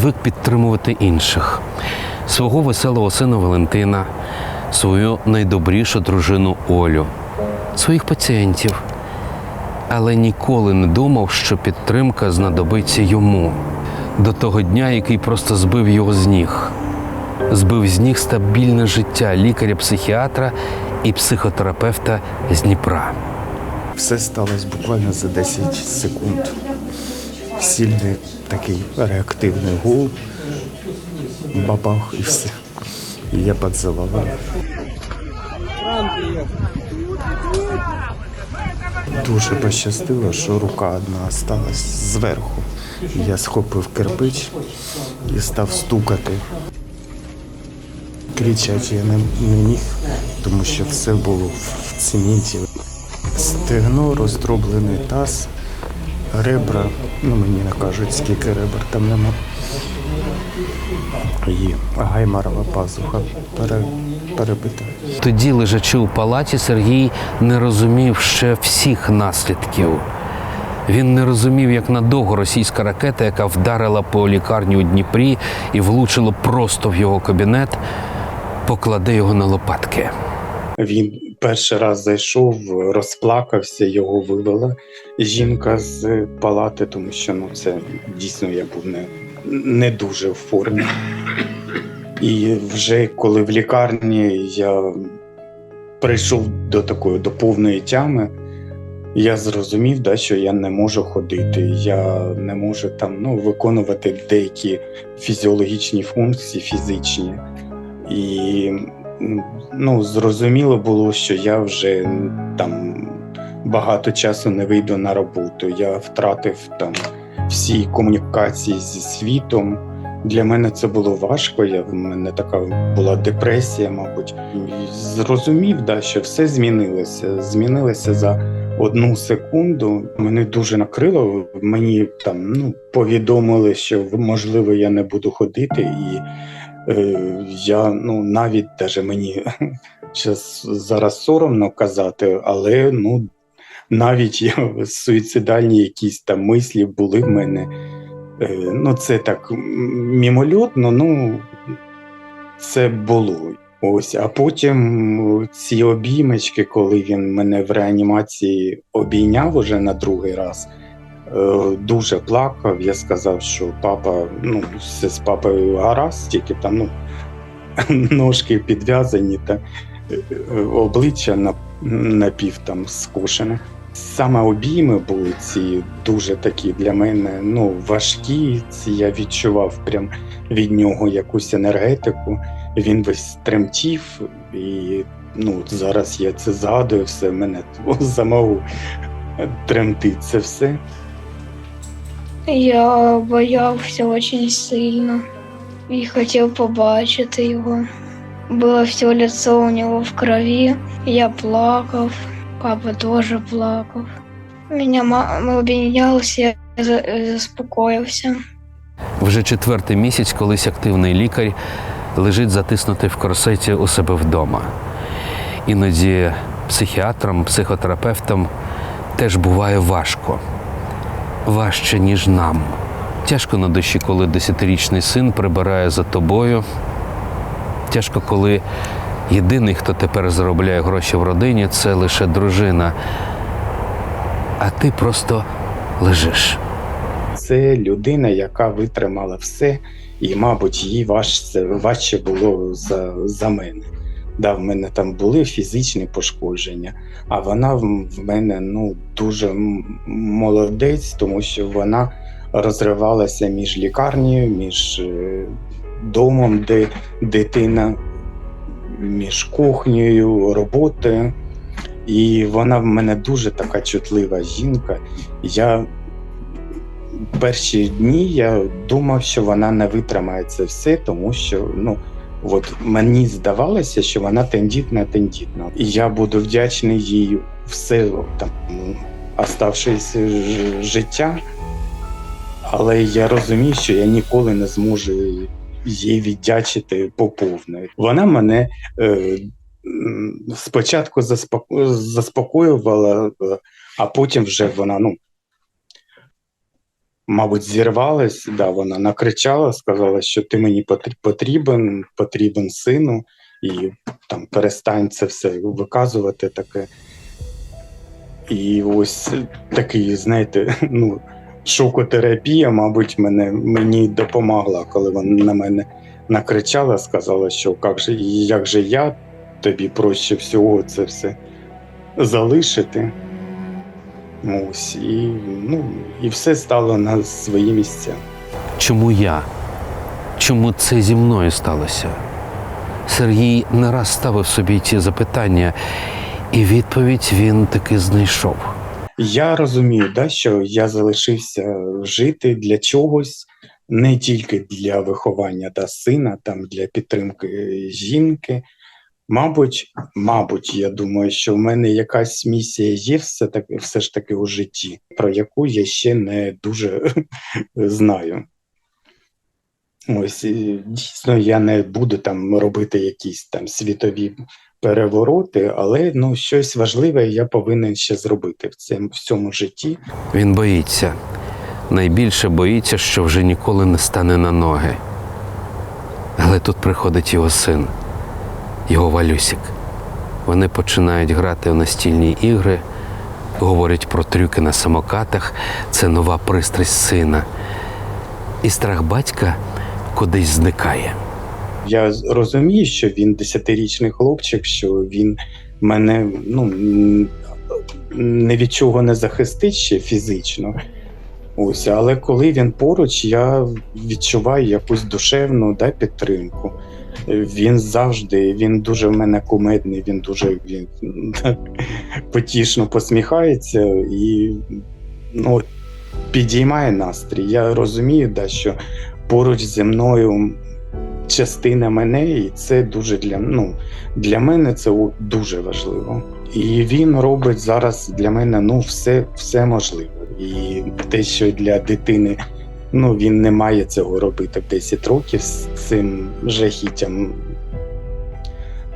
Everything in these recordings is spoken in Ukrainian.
звик підтримувати інших, свого веселого сина Валентина, свою найдобрішу дружину Олю, своїх пацієнтів, але ніколи не думав, що підтримка знадобиться йому до того дня, який просто збив його з ніг. Збив з ніг стабільне життя лікаря-психіатра і психотерапевта з Дніпра. Все сталося буквально за 10 секунд. Сильний такий реактивний гул, бабах і все. І я підзавалив. Дуже пощастило, що рука одна осталась зверху. Я схопив кирпич і став стукати. Кричати я не, міг, тому що все було в цементі. Стегно, роздроблений таз, ребра, ну мені не кажуть, скільки ребер там нема. І гаймарова пазуха пере, перебита. Тоді, лежачи у палаті, Сергій не розумів ще всіх наслідків. Він не розумів, як надовго російська ракета, яка вдарила по лікарні у Дніпрі і влучила просто в його кабінет, покладе його на лопатки. Він перший раз зайшов, розплакався, його вивела жінка з палати, тому що ну, це дійсно я був не, не дуже в формі. І вже коли в лікарні я прийшов до такої до повної тями, я зрозумів, да, що я не можу ходити, я не можу там ну, виконувати деякі фізіологічні функції фізичні. І ну, зрозуміло було, що я вже там багато часу не вийду на роботу. Я втратив там всі комунікації зі світом. Для мене це було важко. Я, в мене така була депресія, мабуть. Зрозумів, да, що все змінилося. Змінилося за одну секунду. Мене дуже накрило. Мені там ну, повідомили, що можливо я не буду ходити, і я ну навіть даже мені зараз соромно казати, але ну навіть я, суїцидальні якісь там мислі були в мене. Е, ну, це так мімольотно, ну це було. Ось, а потім ці обіймечки, коли він мене в реанімації обійняв уже на другий раз, е, дуже плакав. Я сказав, що папа, ну, все з папою гаразд, тільки там ну, ножки підв'язані та е, обличчя на, напів там скошене. Саме обійми були ці дуже такі для мене ну, важкі. Ці Я відчував прям від нього якусь енергетику. Він весь тремтів, і ну, зараз я це згадую, все мене самого тремтить це все. Я боявся очень сильно і хотів побачити його. Було все лицо у нього в крові. Я плакав, папа теж плакав. Меня ма- ми я заспокоївся. Вже четвертий місяць колись активний лікар лежить затиснутий в корсеті у себе вдома. Іноді психіатрам, психотерапевтам теж буває важко. Важче, ніж нам. Тяжко на душі, коли десятирічний син прибирає за тобою. Тяжко, коли єдиний, хто тепер заробляє гроші в родині, це лише дружина. А ти просто лежиш. Це людина, яка витримала все, і, мабуть, їй важче, було за, за мене. Да, в мене там були фізичні пошкодження, а вона в мене ну, дуже молодець, тому що вона розривалася між лікарнею, між е, домом, де дитина, між кухнею, роботою. І вона в мене дуже така чутлива жінка. Я перші дні я думав, що вона не витримає це все, тому що ну, от мені здавалося, що вона тендітна, тендітна. І я буду вдячний їй все там оставшееся ж- життя. Але я розумію, що я ніколи не зможу їй віддячити поповну. Вона мене е, спочатку заспоко- заспокоювала, е, а потім вже вона ну, мабуть, зірвалась. Да, вона накричала, сказала, що ти мені потрібен, потрібен сину, і там перестань це все виказувати таке. І ось такий, знаєте, ну, шокотерапія, мабуть, мене, мені допомогла, коли вона на мене накричала, сказала, що як же, як же я тобі проще всього це все залишити. Ось, і, ну, і все стало на свої місця. Чому я? Чому це зі мною сталося? Сергій не раз ставив собі ці запитання, і відповідь він таки знайшов. Я розумію, да, що я залишився жити для чогось, не тільки для виховання та сина, там для підтримки жінки. Мабуть, мабуть, я думаю, що в мене якась місія є все таки, все ж таки у житті, про яку я ще не дуже знаю. Ось дійсно я не буду там робити якісь там світові перевороти, але ну щось важливе я повинен ще зробити в цьому, в цьому житті. Він боїться. Найбільше боїться, що вже ніколи не стане на ноги. Але тут приходить його син, його Валюсік. Вони починають грати в настільні ігри, говорять про трюки на самокатах. Це нова пристрасть сина. І страх батька кудись зникає. Я розумію, що він десятирічний хлопчик, що він мене ну, не від чого не захистить ще фізично. Ось, але коли він поруч, я відчуваю якусь душевну да, підтримку. Він завжди, він дуже в мене кумедний, він дуже він, потішно посміхається і ну, підіймає настрій. Я розумію, да, що поруч зі мною частина мене, і це дуже для, ну, для мене це дуже важливо. І він робить зараз для мене ну, все, все можливе. І те, що для дитини ну, він не має цього робити в 10 років з цим жахіттям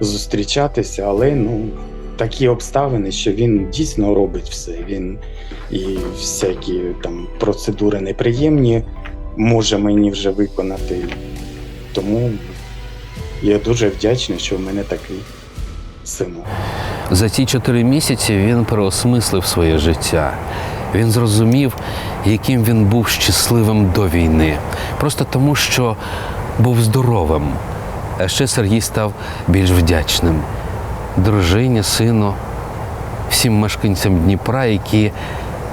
зустрічатися, але ну, такі обставини, що він дійсно робить все. Він і всякі там процедури неприємні може мені вже виконати. Тому я дуже вдячний, що в мене такий синок. За ці чотири місяці він переосмислив своє життя. Він зрозумів, яким він був щасливим до війни, просто тому, що був здоровим. А ще Сергій став більш вдячним дружині, сину, всім мешканцям Дніпра, які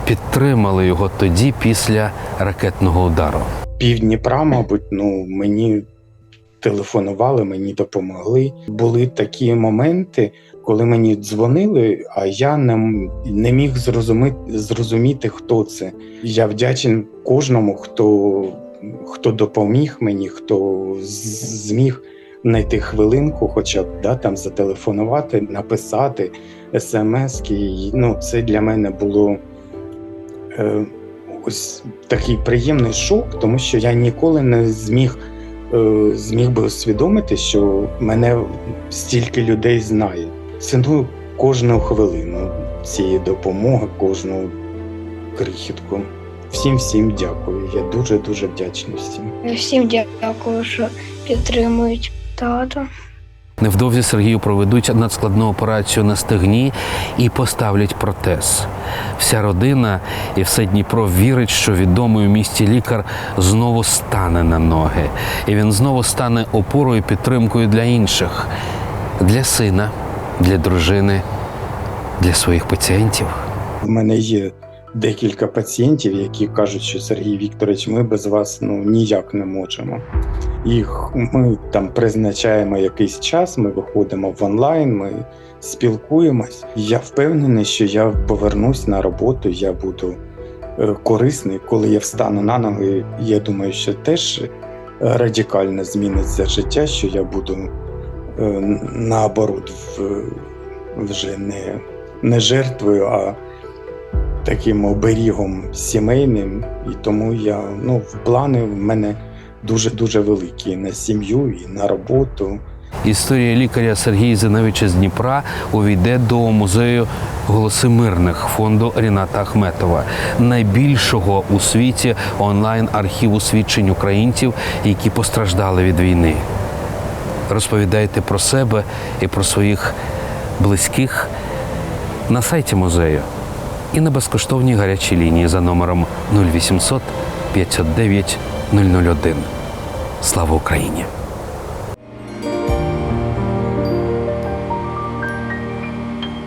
підтримали його тоді після ракетного удару. Пів Дніпра, мабуть, ну мені телефонували, мені допомогли. Були такі моменти, коли мені дзвонили, а я не, не міг зрозуміти, зрозуміти, хто це. Я вдячний кожному, хто, хто допоміг мені, хто зміг знайти хвилинку, хоча б да, там зателефонувати, написати смски. Ну, це для мене було. Е, ось такий приємний шок, тому що я ніколи не зміг, зміг би усвідомити, що мене стільки людей знає. Ціную кожну хвилину цієї допомоги, кожну крихітку. Всім всім дякую. Я дуже дуже вдячний всім. Всім дякую, що підтримують тата. Невдовзі Сергію проведуть надскладну операцію на стегні і поставлять протез. Вся родина і все Дніпро вірить, що відомий у місті лікар знову стане на ноги, і він знову стане опорою і підтримкою для інших, для сина, для дружини, для своїх пацієнтів. В мене є декілька пацієнтів, які кажуть, що Сергій Вікторович, ми без вас ну ніяк не можемо. Їх ми там призначаємо якийсь час, ми виходимо в онлайн, ми спілкуємось. Я впевнений, що я повернусь на роботу, я буду е, корисний, коли я встану на ноги. Я думаю, що теж радикально зміниться життя, що я буду е, наоборот вже не, не жертвою, а таким оберігом сімейним. І тому я ну, плани в мене дуже дуже великі на сім'ю і на роботу. Історія лікаря Сергія Зиновича з Дніпра увійде до музею Голоси мирних фонду Ріната Ахметова, найбільшого у світі онлайн архіву свідчень українців, які постраждали від війни. Розповідайте про себе і про своїх близьких на сайті музею і на безкоштовній гарячій лінії за номером 0800 509 001. Слава Україні!